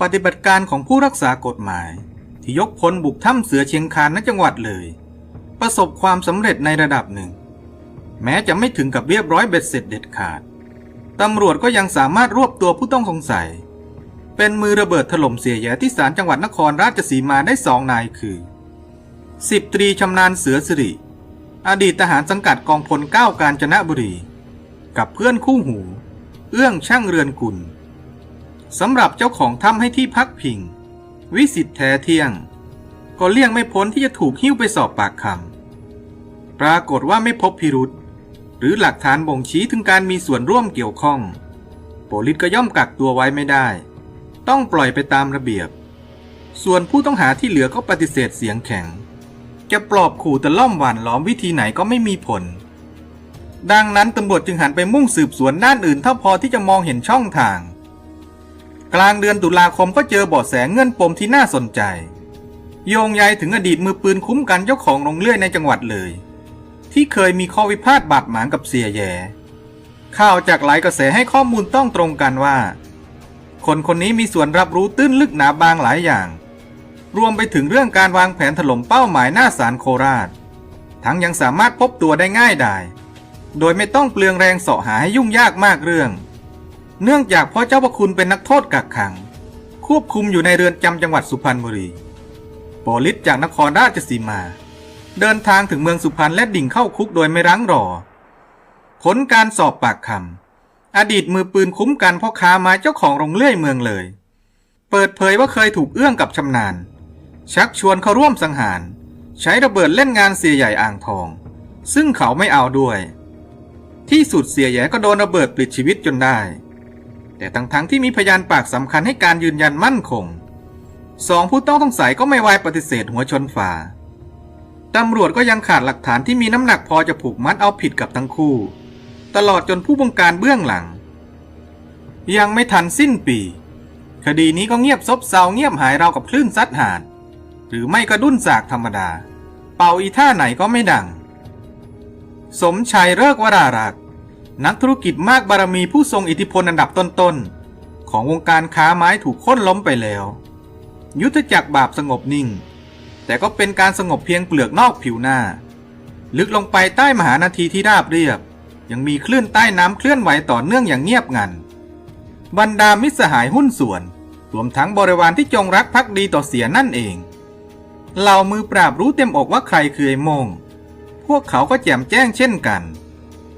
ปฏิบัติการของผู้รักษากฎหมาย ที่ยกพลบุกถ้ำเสือเชียงคานณจังหวัดเลย ประสบความสำเร็จในระดับหนึ่ง แม้จะไม่ถึงกับเรียบร้อยเบ็ดเสร็จเด็ดขาดตำรวจก็ยังสามารถรวบตัวผู้ต้องสงสัย เป็นมือระเบิดถล่มเสียแย่ที่ศาลจังหวัดนครราชสีมาได้สองนายคือสิบตรีชำนาญเสือสิริ อดีตทหารสังกัดกองพลเก้ากาญจนบุรี กับเพื่อนคู่หู เอื้องช่างเรือนกุล สำหรับเจ้าของถ้ำให้ที่พักพิง วิสิทธ์แท้เที่ยง ก็เลี่ยงไม่พ้นที่จะถูกหิ้วไปสอบปากคำปรากฏว่าไม่พบพิรุษหรือหลักฐานบ่งชี้ถึงการมีส่วนร่วมเกี่ยวข้อง โปลิสก็ย่อมกักตัวไว้ไม่ได้ ต้องปล่อยไปตามระเบียบ ส่วนผู้ต้องหาที่เหลือก็ปฏิเสธเสียงแข็ง จะปลอบขู่ตะล่อมหวานล้อมวิธีไหนก็ไม่มีผล ดังนั้นตำรวจจึงหันไปมุ่งสืบสวนด้านอื่นเท่าพอที่จะมองเห็นช่องทาง กลางเดือนตุลาคมก็เจอเบาะแสเงื่อนปมที่น่าสนใจ โยงใยถึงอดีตมือปืนคุ้มกันเจ้าของโรงเลื่อยในจังหวัดเลย ที่เคยมีข้อวิพาทบาดหมางกับเสียแย่ข่าวจากหลายกระแสให้ข้อมูลต้องตรงกันว่า คนคนนี้มีส่วนรับรู้ตื้นลึกหนาบางหลายอย่าง รวมไปถึงเรื่องการวางแผนถล่มเป้าหมายหน้าศาลโคราช ทั้งยังสามารถพบตัวได้ง่ายดายโดยไม่ต้องเปลืองแรงเสาะหาให้ยุ่งยากมากเรื่อง เนื่องจากพ่อเจ้าพระคุณเป็นนักโทษกักขัง ควบคุมอยู่ในเรือนจำจังหวัดสุพรรณบุรีโปลิสจากนครราชสีมา เดินทางถึงเมืองสุพรรณและดิ่งเข้าคุกโดยไม่รั้งรอ ผลการสอบปากคำอดีตมือปืนคุ้มกันพ่อค้าม้เจ้าของโรงเลื่อยเมืองเลย เปิดเผยว่าเคยถูกเอื้องกับชำนาญ ชักชวนเขาร่วมสังหาร ใช้ระเบิดเล่นงานเสียใหญ่อ่างทอง ซึ่งเขาไม่เอาด้วย ที่สุดเสียใหญ่ก็โดนระเบิดปลิดชีวิตจนได้ แต่ทั้งๆทที่มีพยานปากสำคัญให้การยืนยันมั่นคงสองผู้ต้องสงสัยก็ไม่วายปฏิเสธหัวชนฝาตำรวจก็ยังขาดหลักฐานที่มีน้ำหนักพอจะผูกมัดเอาผิดกับทั้งคู่ ตลอดจนผู้บงการเบื้องหลัง ยังไม่ทันสิ้นปี คดีนี้ก็เงียบซบเซาเงียบหายราวกับคลื่นซัดหาดหรือไม่ก็ดุ้นสากธรรมดา เป่าอีท่าไหนก็ไม่ดัง สมชัยเลิกวรารักษ์ นักธุรกิจมากบารมีผู้ทรงอิทธิพลอันดับต้นๆ ของวงการค้าไม้ถูกค่นล้มไปแล้ว ยุทธจักรบาปสงบนิ่ง แต่ก็เป็นการสงบเพียงเปลือกนอกผิวหน้า ลึกลงไปใต้มหานาทีที่ราบเรียบ ยังมีคลื่นใต้น้ำเคลื่อนไหวต่อเนื่องอย่างเงียบงัน บรรดามิสหายหุ้นส่วน รวมทั้งบริวารที่จงรักภักดีต่อเสียนั่นเองเหล่ามือปราบรู้เต็มอกว่าใครคือไอ้มง พวกเขาก็แจ่มแจ้งเช่นกัน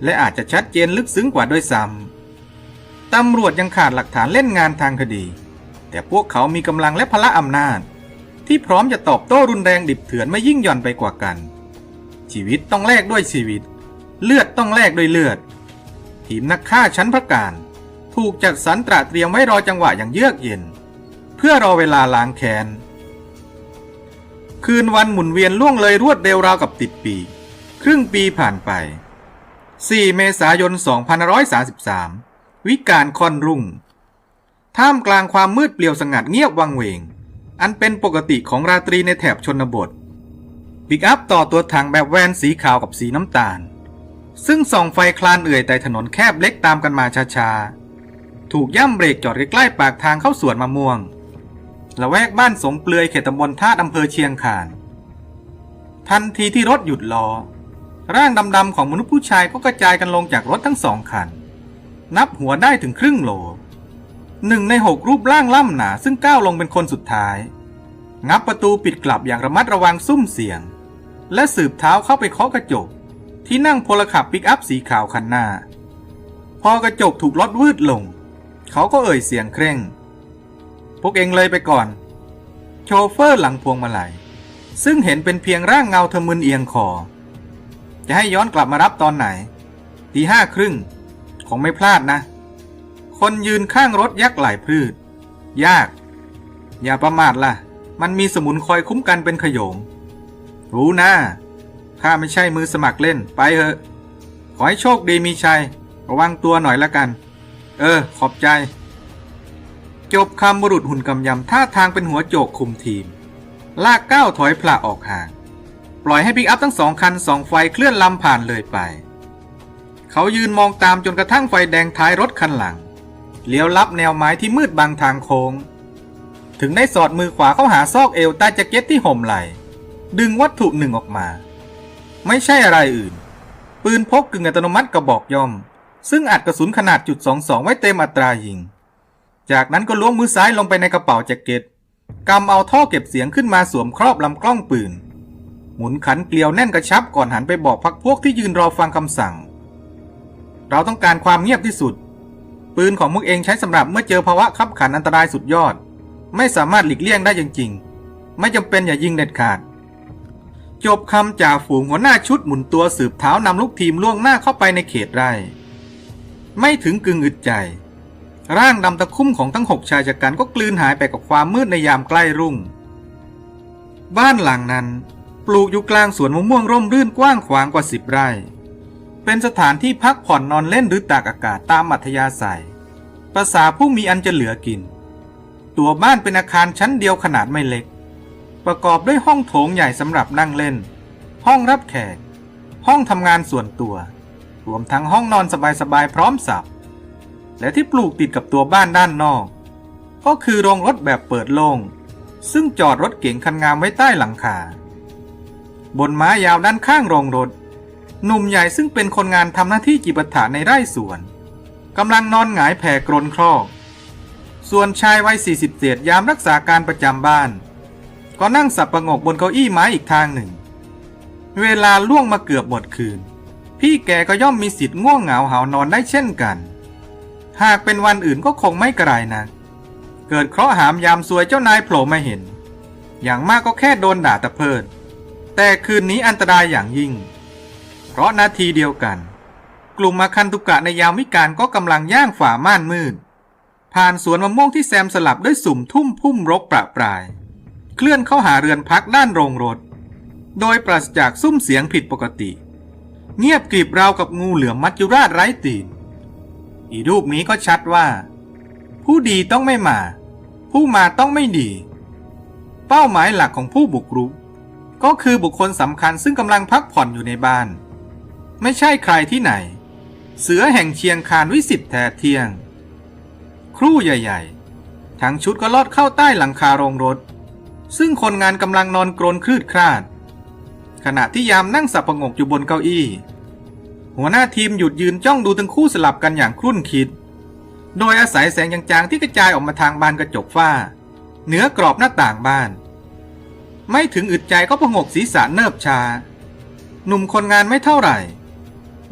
และอาจจะชัดเจนลึกซึ้งกว่าด้วยซ้ำตำรวจยังขาดหลักฐานเล่นงานทางคดี แต่พวกเขามีกำลังและพละอำนาจ ที่พร้อมจะตอบโต้รุนแรงดิบเถื่อนไม่ยิ่งหย่อนไปกว่ากัน ชีวิตต้องแลกด้วยชีวิต เลือดต้องแลกด้วยเลือด ทีมนักฆ่าชั้นพระการ ถูกจัดสรรตระเตรียมไว้รอจังหวะอย่างเยือกเย็น เพื่อรอเวลาล้างแค้นคืนวันหมุนเวียนล่วงเลยรวดเร็วราวกับติดปี ครึ่งปีผ่านไป 4 เมษายน 2533 วิกาลคอนรุ่ง ท่ามกลางความมืดเปลี่ยวสงัดเงียบวังเวง อันเป็นปกติของราตรีในแถบชนบทปิกอัพต่อตัวถังแบบแวนสีขาวกับสีน้ำตาล ซึ่งส่องไฟคลานเอื่อยแต่ถนนแคบเล็กตามกันมาช้าๆ ถูกย่ำเบรกจอดใกล้ๆปากทางเข้าสวนมะม่วงละแวกบ้านสงเปลือยเขตตำบลท่าอำเภอเชียงคาน ทันทีที่รถหยุดรอ ร่างดำๆของมนุษย์ผู้ชายก็กระจายกันลงจากรถทั้งสองคัน นับหัวได้ถึงครึ่งโหลหนึ่งในหกรูปร่างล่ำหนาซึ่งก้าวลงเป็นคนสุดท้าย งับประตูปิดกลับอย่างระมัดระวังซุ่มเสียง และสืบเท้าเข้าไปเคาะกระจก ที่นั่งพลขับปิกอัพสีขาวคันหน้า พอกระจกถูกลดวืดลง เขาก็เอ่ยเสียงเคร่ง พวกเองเลยไปก่อน โชเฟอร์หลังพวงมาลัยซึ่งเห็นเป็นเพียงร่างเงาทะมึนเอียงคอ จะให้ย้อนกลับมารับตอนไหนตีห้าครึ่งคงไม่พลาดนะ คนยืนข้างรถยักไหลพืช ยาก อย่าประมาทล่ะ มันมีสมุนคอยคุ้มกันเป็นขยง รู้นะข้าไม่ใช่มือสมัครเล่นไปเถอะ ขอให้โชคดีมีชัย ระวังตัวหน่อยละกัน เออ ขอบใจ จบคำบุรุษหุ่นกำยำท่าทางเป็นหัวโจกคุมทีม ลากก้าวถอยพละออกห่าง ปล่อยให้ปิกอัพทั้งสองคันสองไฟเคลื่อนลำผ่านเลยไป เขายืนมองตามจนกระทั่งไฟแดงท้ายรถคันหลัง เลี้ยวลับแนวไม้ที่มืดบังทางโค้ง ถึงได้สอดมือขวาเข้าหาซอกเอวใต้แจ็คเก็ตที่ห่มไหล ดึงวัตถุหนึ่งออกมา ไม่ใช่อะไรอื่น ปืนพกกึ่งอัตโนมัติกระบอกย่อม ซึ่งอัดกระสุนขนาดจุด22ไว้เต็มอัตรายิง จากนั้นก็ล้วงมือซ้ายลงไปในกระเป๋าแจ็คเก็ตกำเอาท่อเก็บเสียงขึ้นมาสวมครอบลำกล้องปืน หมุนขันเกลียวแน่นกระชับก่อนหันไปบอกพักพวกที่ยืนรอฟังคำสั่ง เราต้องการความเงียบที่สุด ปืนของมึงเองใช้สำหรับเมื่อเจอภาวะขับขันอันตรายสุดยอด ไม่สามารถหลีกเลี่ยงได้จริงๆ ไม่จำเป็นอย่ายิงเด็ดขาด จบคำจ่าฝูงหัวหน้าชุดหมุนตัวสืบเท้านำลูกทีมล่วงหน้าเข้าไปในเขตไร่ ไม่ถึงกึ่งอึดใจ ร่างดำตะคุ่มของทั้งหกชายชะกันก็กลืนหายไปกับความมืดในยามใกล้รุ่ง บ้านหลังนั้น ปลูกอยู่กลางสวนมะม่วงร่มรื่นกว้างขวางกว่าสิบไร่ เป็นสถานที่พักผ่อนนอนเล่นหรือตากอากาศตามอัธยาศัย ภาษาผู้มีอันจะเหลือกิน ตัวบ้านเป็นอาคารชั้นเดียวขนาดไม่เล็ก ประกอบด้วยห้องโถงใหญ่สำหรับนั่งเล่น ห้องรับแขก ห้องทำงานส่วนตัว รวมทั้งห้องนอนสบายๆพร้อมสับ และที่ปลูกติดกับตัวบ้านด้านนอก ก็คือโรงรถแบบเปิดโล่งซึ่งจอดรถเก๋งคันงามไว้ใต้หลังคา บนม้ายาวด้านข้างโรงรถ หนุ่มใหญ่ซึ่งเป็นคนงานทำหน้าที่จิปาถะในไร่สวนกำลังนอนหงายแผ่กรนครอก ส่วนชายวัย40เศษยามรักษาการประจำบ้าน ก็นั่งสับประงกบนเก้าอี้ไม้อีกทางหนึ่ง เวลาล่วงมาเกือบหมดคืน พี่แกก็ย่อมมีสิทธิ์ง่วงเหงาหานอนได้เช่นกัน หากเป็นวันอื่นก็คงไม่กระไรนะ เกิดเคราะห์หามยามซวยเจ้านายโผล่มาเห็น อย่างมากก็แค่โดนด่าตะเพิด แต่คืนนี้อันตรายอย่างยิ่ง เพราะนาทีเดียวกัน กลุ่มมาคันตุกะในยามวิการก็กำลังย่างฝ่าม่านมืด ผ่านสวนมะม่วงที่แซมสลับด้วยสุ่มทุ่มพุ่มรกประปราย เคลื่อนเข้าหาเรือนพักด้านโรงรถ โดยปราศจากซุ้มเสียงผิดปกติ เงียบกริบราวกับงูเหลือมมัจจุราชไร้ตีน อีรูปนี้ก็ชัดว่า ผู้ดีต้องไม่มา ผู้มาต้องไม่ดี เป้าหมายหลักของผู้บุกรุก ก็คือบุคคลสำคัญซึ่งกำลังพักผ่อนอยู่ในบ้าน ไม่ใช่ใครที่ไหน เสือแห่งเชียงคานวิสิตแท้เที่ยง ครู่ใหญ่ๆ ทั้งชุดก็ลอดเข้าใต้หลังคาโรงรถ ซึ่งคนงานกำลังนอนกรนคลืดคลาด ขณะที่ยามนั่งสับประงกอยู่บนเก้าอี้ หัวหน้าทีมหยุดยืนจ้องดูทั้งคู่สลับกันอย่างครุ่นคิด โดยอาศัยแสงจางๆที่กระจายออกมาทางบานกระจกฝ้า เหนือกรอบหน้าต่างบ้าน ไม่ถึงอึดใจก็พงกศีรษะเนิบชา หนุ่มคนงานไม่เท่าไหร่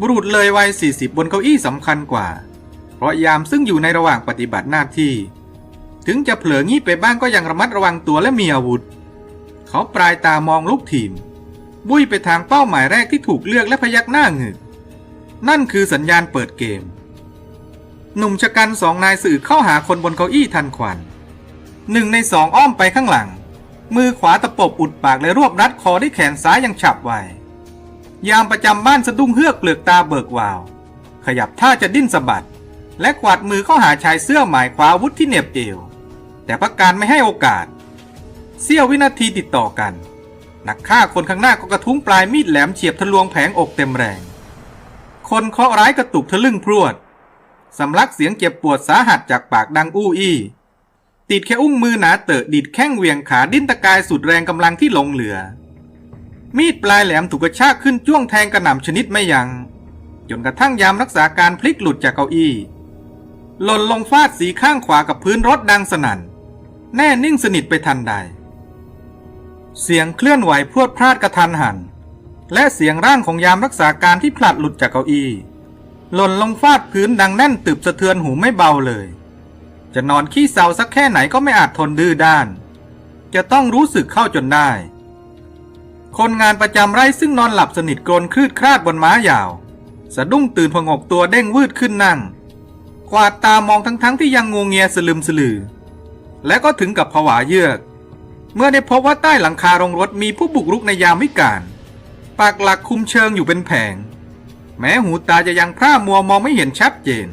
บุรุษเลยวัย40บนเก้าอี้สำคัญกว่า เพราะยามซึ่งอยู่ในระหว่างปฏิบัติหน้าที่ ถึงจะเผลองีบไปบ้างก็ยังระมัดระวังตัวและมีอาวุธ เขาปลายตามองลูกทีม บุ้ยไปทางเป้าหมายแรกที่ถูกเลือกและพยักหน้าหงึกนั่นคือสัญญาณเปิดเกม หนุ่มชะกันสองนายสื่อเข้าหาคนบนเก้าอี้ทันควันหนึ่งในสองอ้อมไปข้างหลัง มือขวาตะปบอุดปากและรวบรัดคอด้วยแขนซ้ายอย่างฉับไวยามประจำบ้านสะดุ้งเฮือกเปลือกตาเบิกวาว ขยับท่าจะดิ้นสะบัด และกวาดมือเข้าหาชายเสื้อหมายคว้าอาวุธที่เหน็บเอว แต่พักการไม่ให้โอกาส เสี้ยววินาทีติดต่อกัน นักฆ่าคนข้างหน้าก็กระทุ้งปลายมีดแหลมเฉียบทะลวงแผงอกเต็มแรง คนเคาะร้ายกระตุกทะลึ่งพรวดสำลักเสียงเจ็บปวดสาหัสจากปากดังอู้อี้ ติดแค่อุ้งมือหนาเตอะดิดแข้งเวียงขาดิ้นตะกายสุดแรงกำลังที่ลงเหลือ มีดปลายแหลมถูกกระชากขึ้นจ้วงแทงกระหน่ำชนิดไม่ยัง้งจนกระทั่งยามรักษาการพลิกหลุดจากเก้าอี้หล่นลงฟาดสีข้างขวากับพื้นรถดังสนั่น แน่นิ่งสนิทไปทันใด เสียงเคลื่อนไหวพรวดพลาดกระทันหัน และเสียงร่างของยามรักษาการที่พลัดหลุดจากเก้าอี้หล่นลงฟาดพื้นดังแน่นตึบสะเทือนหูไม่เบาเลย จะนอนขี้เศร้าสักแค่ไหนก็ไม่อาจทนดื้อด้าน จะต้องรู้สึกเข้าจนได้ คนงานประจำไร่ซึ่งนอนหลับสนิทกรนคลืดคลาดบนม้ายาว สะดุ้งตื่นผงกตัวเด้งวืดขึ้นนั่ง กวาดตามองทั้งๆทที่ยังงวงเงียสลึมสลือ และก็ถึงกับผวาเยือก เมื่อได้พบว่าใต้หลังคาโรงรถมีผู้บุกรุกในยามวิกาลปากหลักคุมเชิงอยู่เป็นแผง แม้หูตาจะยังพร่ามัวมองไม่เห็นชัดเจน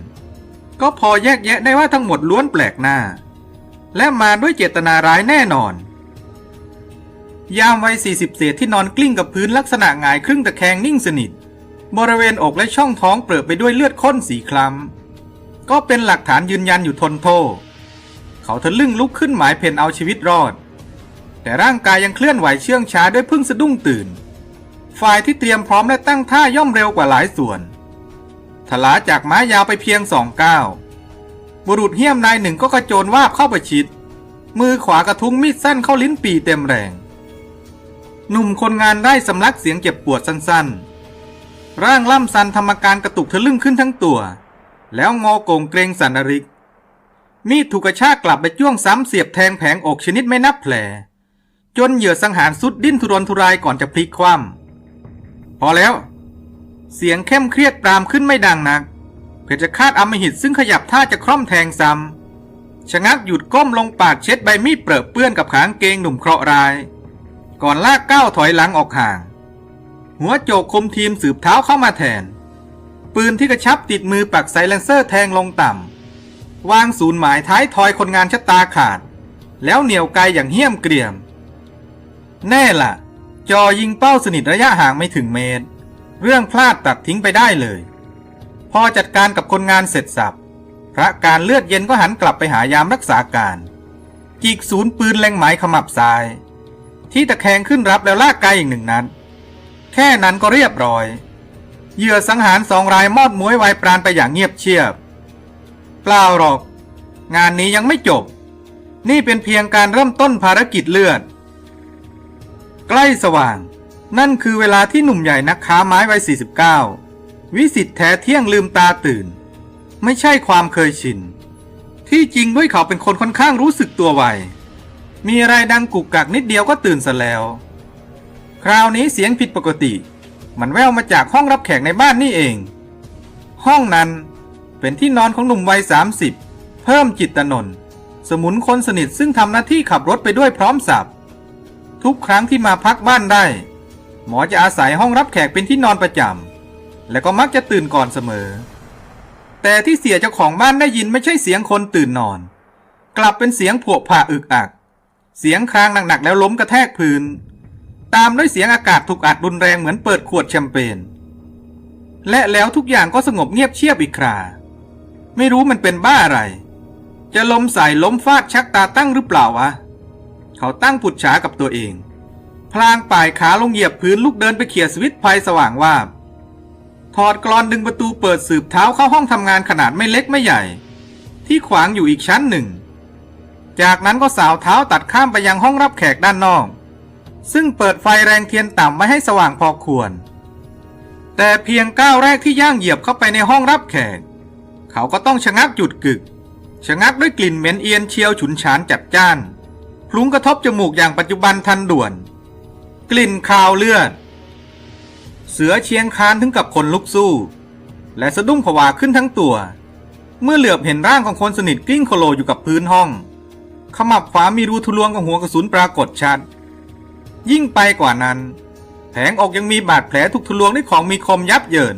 ก็พอแยกแยะได้ว่าทั้งหมดล้วนแปลกหน้า และมาด้วยเจตนาร้ายแน่นอน ยามวัย40 เศษที่นอนกลิ้งกับพื้นลักษณะหงายครึ่งตะแคงนิ่งสนิท บริเวณอกและช่องท้องเปลือไปด้วยเลือดข้นสีคล้ำก็เป็นหลักฐานยืนยันอยู่ทนโทษเขาทะลึ่งลุกขึ้นหมายเพนเอาชีวิตรอด แต่ร่างกายยังเคลื่อนไหวเชื่องช้าด้วยพึ่งสะดุ้งตื่น ฝ่ายที่เตรียมพร้อมและตั้งท่าย่อมเร็วกว่าหลายส่วน ทลาจากไม้ยาวไปเพียงสองก้าวบุรุษเหี้ยมนายหนึ่งก็กระโจนวาบเข้าไปชิด มือขวากระทุ้งมีดสั้นเข้าลิ้นปีเต็มแรง หนุ่มคนงานได้สำลักเสียงเจ็บปวดสั้นๆ ร่างล่ำสันทำอาการกระตุกทะลึ่งขึ้นทั้งตัว แล้วงอโก่งเกรงสันนริก มีดถูกกระชากกลับไปจ้วงซ้ำเสียบแทงแผงอกชนิดไม่นับแผล จนเหยื่อสังหารสุดดิ้นทุรนทุรายก่อนจะพลิกคว่ำพอแล้ว เสียงเข้มเครียดปรามขึ้นไม่ดังนัก เพชฌฆาตอมหิตซึ่งขยับท่าจะคร่อมแทงซ้ำชะงักหยุดก้มลงปาดเช็ดใบมีดเปรอะเปื้อนกับขางเกงหนุ่มเคราะห์ร้าย ก่อนลากก้าวถอยหลังออกห่าง หัวโจกคมทีมสืบเท้าเข้ามาแทน ปืนที่กระชับติดมือปักไซเลนเซอร์แทงลงต่ำวางศูนย์หมายท้ายทอยคนงานชะตาขาด แล้วเหนียวไกลอย่างเหี้ยมเกรียม แน่ล่ะ จอยิงเป้าสนิทระยะห่างไม่ถึงเมตร เรื่องพลาดตัดทิ้งไปได้เลย พอจัดการกับคนงานเสร็จสับพระการเลือดเย็นก็หันกลับไปหายามรักษาการ จีกศูนย์ปืนเล็งหมายขมับซ้าย ที่ตะแคงขึ้นรับแล้วลากไกลอีกหนึ่งนัดแค่นั้นก็เรียบร้อย เหยื่อสังหารสองรายมอดม้วยวายปราณไปอย่างเงียบเชียบ เปล่าหรอก งานนี้ยังไม่จบ นี่เป็นเพียงการเริ่มต้นภารกิจเลือด ใกล้สว่าง นั่นคือเวลาที่หนุ่มใหญ่นักค้าไม้วัย 49 วิสิตแท้เที่ยงลืมตาตื่น ไม่ใช่ความเคยชิน ที่จริงด้วยเขาเป็นคนค่อนข้างรู้สึกตัวไว มีอะไรดังกุกกักนิดเดียวก็ตื่นซะแล้ว คราวนี้เสียงผิดปกติ มันแว่วมาจากห้องรับแขกในบ้านนี่เอง ห้องนั้นเป็นที่นอนของหนุ่มวัย 30 เพิ่มจิตตนนท์สมุนคนสนิทซึ่งทำหน้าที่ขับรถไปด้วยพร้อมสับทุกครั้งที่มาพักบ้านได้ หมอจะอาศัยห้องรับแขกเป็นที่นอนประจำและก็มักจะตื่นก่อนเสมอ แต่ที่เสียเจ้าของบ้านได้ยินไม่ใช่เสียงคนตื่นนอน กลับเป็นเสียงผวกผ่าอึกอัก เสียงครางหนักๆแล้วล้มกระแทกพื้น ตามด้วยเสียงอากาศถูกอัดรุนแรงเหมือนเปิดขวดแชมเปญและแล้วทุกอย่างก็สงบเงียบเชียบอีกครา ไม่รู้มันเป็นบ้าอะไร จะล้มใส่ล้มฟาดชักตาตั้งหรือเปล่าวะ เขาตั้งปุดฉากับตัวเอง พลางป่ายขาลงเหยียบพื้นลุกเดินไปเขี่ยสวิตช์ไฟสว่างว่าถอดกรอนดึงประตูเปิดสืบเท้าเข้าห้องทำงานขนาดไม่เล็กไม่ใหญ่ ที่ขวางอยู่อีกชั้นหนึ่ง จากนั้นก็สาวเท้าตัดข้ามไปยังห้องรับแขกด้านนอก ซึ่งเปิดไฟแรงเทียนต่ำไว้ให้สว่างพอควร แต่เพียงก้าวแรกที่ย่างเหยียบเข้าไปในห้องรับแขก เขาก็ต้องชะงักหยุดกึกชะงักด้วยกลิ่นเหม็นเอียนเชียวฉุนฉานจัดจ้านพลุ้งกระทบจมูกอย่างปัจจุบันทันด่วน กลิ่นคาวเลือด เสือเชียงคานถึงกับคนลุกสู้ และสะดุ้งผวาขึ้นทั้งตัว เมื่อเหลือบเห็นร่างของคนสนิทกิ้งโคโลอยู่กับพื้นห้อง ขมับขวามีรูทะลวงกับหัวกระสุนปรากฏชัด ยิ่งไปกว่านั้น แผงอกยังมีบาดแผลถูกทะลวงด้วยของมีคมยับเยิน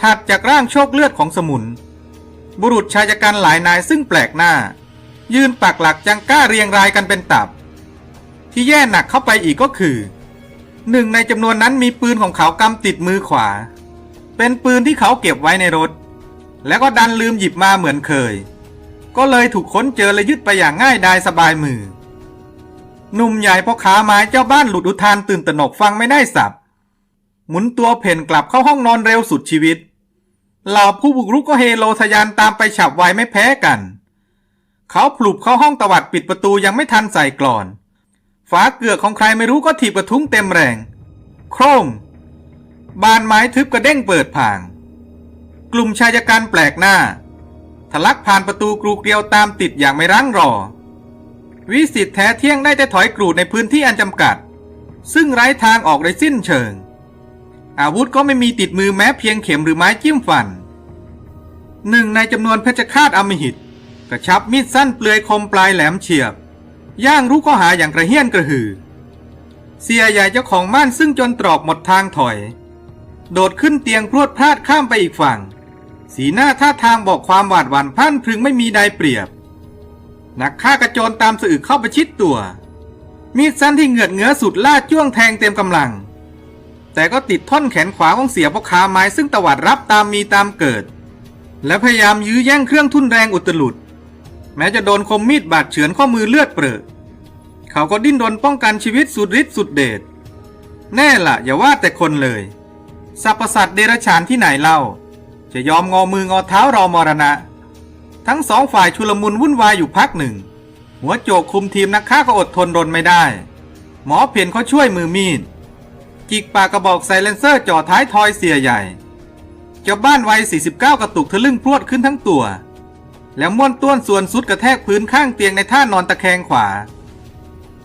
ถัดจากร่างโชคเลือดของสมุน บุรุษชายกันหลายนายซึ่งแปลกหน้า ยืนปักหลักจังก้าเรียงรายกันเป็นตับ ที่แย่หนักเข้าไปอีกก็คือหนึ่งในจำนวนนั้นมีปืนของเขากำติดมือขวา เป็นปืนที่เขาเก็บไว้ในรถ แล้วก็ดันลืมหยิบมาเหมือนเคย ก็เลยถูกค้นเจอและยึดไปอย่างง่ายดายสบายมือ หนุ่มใหญ่พ่อขาไม้เจ้าบ้านหลุดอุทานตื่นตระหนกฟังไม่ได้สับ หมุนตัวเพ่นกลับเข้าห้องนอนเร็วสุดชีวิต เหล่าผู้บุกรุกก็เฮโลทะยานตามไปฉับไวไม่แพ้กัน เขาปลุกเข้าห้องตวัดปิดประตูยังไม่ทันใส่กลอน ฝาเกือกของใครไม่รู้ก็ถีบกระทุ้งเต็มแรง โครม บานไม้ทึบกระเด้งเปิดผ่าง กลุ่มชายชะกันแปลกหน้า ทะลักผ่านประตูกรูเกลียวตามติดอย่างไม่รั้งรอ วิสิตแท้เที่ยงได้แต่ถอยกรูดในพื้นที่อันจำกัด ซึ่งไร้ทางออกโดยสิ้นเชิง อาวุธก็ไม่มีติดมือแม้เพียงเข็มหรือไม้จิ้มฟัน หนึ่งในจำนวนเพชฌฆาตอมหิตกระชับมีดสั้นเปลือยคมปลายแหลมเฉียบ ย่างรู้ข้อหาอย่างกระเฮี้ยนกระหือ เสียใหญ่เจ้าของบ้านซึ่งจนตรอกหมดทางถอย โดดขึ้นเตียงพรวดพลาดข้ามไปอีกฝั่ง สีหน้าท่าทางบอกความหวาดหวั่นพันพึงไม่มีใดเปรียบ นักฆ่ากระโจนตามสะอึกเข้าไปชิดตัว มีดสั้นที่เหงือดเหงือสุดลาดจ้วงแทงเต็มกำลัง แต่ก็ติดท่อนแขนขวาของเสียพ่อค้าไม้ซึ่งตวัดรับตามมีตามเกิด และพยายามยื้อแย่งเครื่องทุ่นแรงอุตลุด แม้จะโดนคมมีดบาดเฉือนข้อมือเลือดเปรอะเขาก็ดิ้นรนป้องกันชีวิตสุดฤทธิ์สุดเดชแน่ละอย่าว่าแต่คนเลยสรรพสัตว์เดรัจฉานที่ไหนเล่า จะยอมงอมืองอเท้ารอมรณะ ทั้งสองฝ่ายชุลมุนวุ่นวายอยู่พักหนึ่ง หัวโจกคุมทีมนักฆ่าก็อดทนรนไม่ได้ หมอเพียนเขาช่วยมือมีด จิกปากกระบอกไซเลนเซอร์จ่อท้ายทอยเสียใหญ่เจ้าบ้านวัย49 กระตุกทะลึ่งพรวดขึ้นทั้งตัว แล้วม้วนต้วนส่วนสุดกระแทกพื้นข้างเตียงในท่านอนตะแคงขวา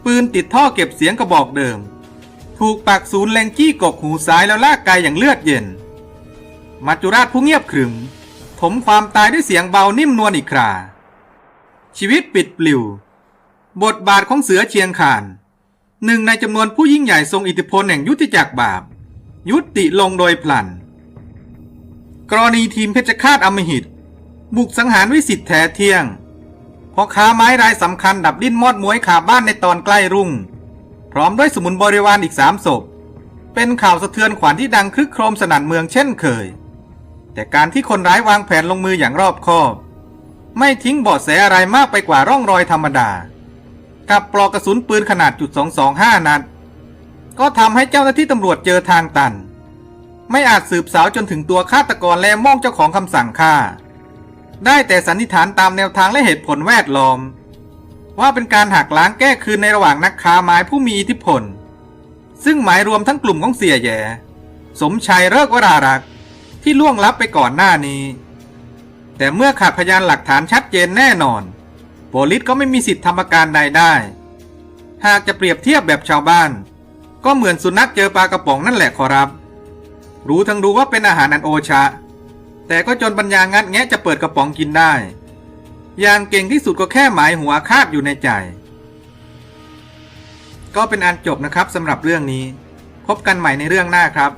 ปืนติดท่อเก็บเสียงกระบอกเดิม ถูกปากศูนย์เล็งจี้กกหูซ้ายแล้วลากไกอย่างเลือดเย็น มัจจุราชผู้เงียบขรึม ถมความตายด้วยเสียงเบานิ่มนวลอีกครา ชีวิตปิดปลิว บทบาทของเสือเชียงคาน หนึ่งในจำนวนผู้ยิ่งใหญ่ทรงอิทธิพลแห่งยุติจักรบาป ยุติลงโดยพลัน กรณีทีมเพชรฆาตอมหิต บุกสังหารวิสิทธิ์แท้เที่ยงพอค้าไม้รายสำคัญดับดิ้นมอดมวยขาบ้านในตอนใกล้รุ่ง พร้อมด้วยสมุนบริวารอีกสามศพ เป็นข่าวสะเทือนขวัญที่ดังครึกโครมสนั่นเมืองเช่นเคย แต่การที่คนร้ายวางแผนลงมืออย่างรอบคอบ ไม่ทิ้งเบาะแสอะไรมากไปกว่าร่องรอยธรรมดา กับปลอกกระสุนปืนขนาดจุด225 นัด ก็ทำให้เจ้าหน้าที่ตำรวจเจอทางตัน ไม่อาจสืบสาวจนถึงตัวฆาตกรและมองเจ้าของคำสั่งฆ่า ได้แต่สันนิษฐานตามแนวทางและเหตุผลแวดล้อม ว่าเป็นการหักล้างแก้คืนในระหว่างนักค้าไม้ผู้มีอิทธิพล ซึ่งหมายรวมทั้งกลุ่มของเสียแย่ สมชัยเลิกวรารักษ์ที่ล่วงลับไปก่อนหน้านี้ แต่เมื่อขาดพยานหลักฐานชัดเจนแน่นอนโปลิสก็ไม่มีสิทธิ์ทำประการใดได้ หากจะเปรียบเทียบแบบชาวบ้าน ก็เหมือนสุนัขเจอปลากระป๋องนั่นแหละขอรับ รู้ทั้งรู้ว่าเป็นอาหารอันโอชะ แต่ก็จนปัญญางัดแงะจะเปิดกระป๋องกินได้ อย่างเก่งที่สุดก็แค่หมายหัวคาดอยู่ในใจ ก็เป็นอันจบนะครับสำหรับเรื่องนี้ พบกันใหม่ในเรื่องหน้าครับ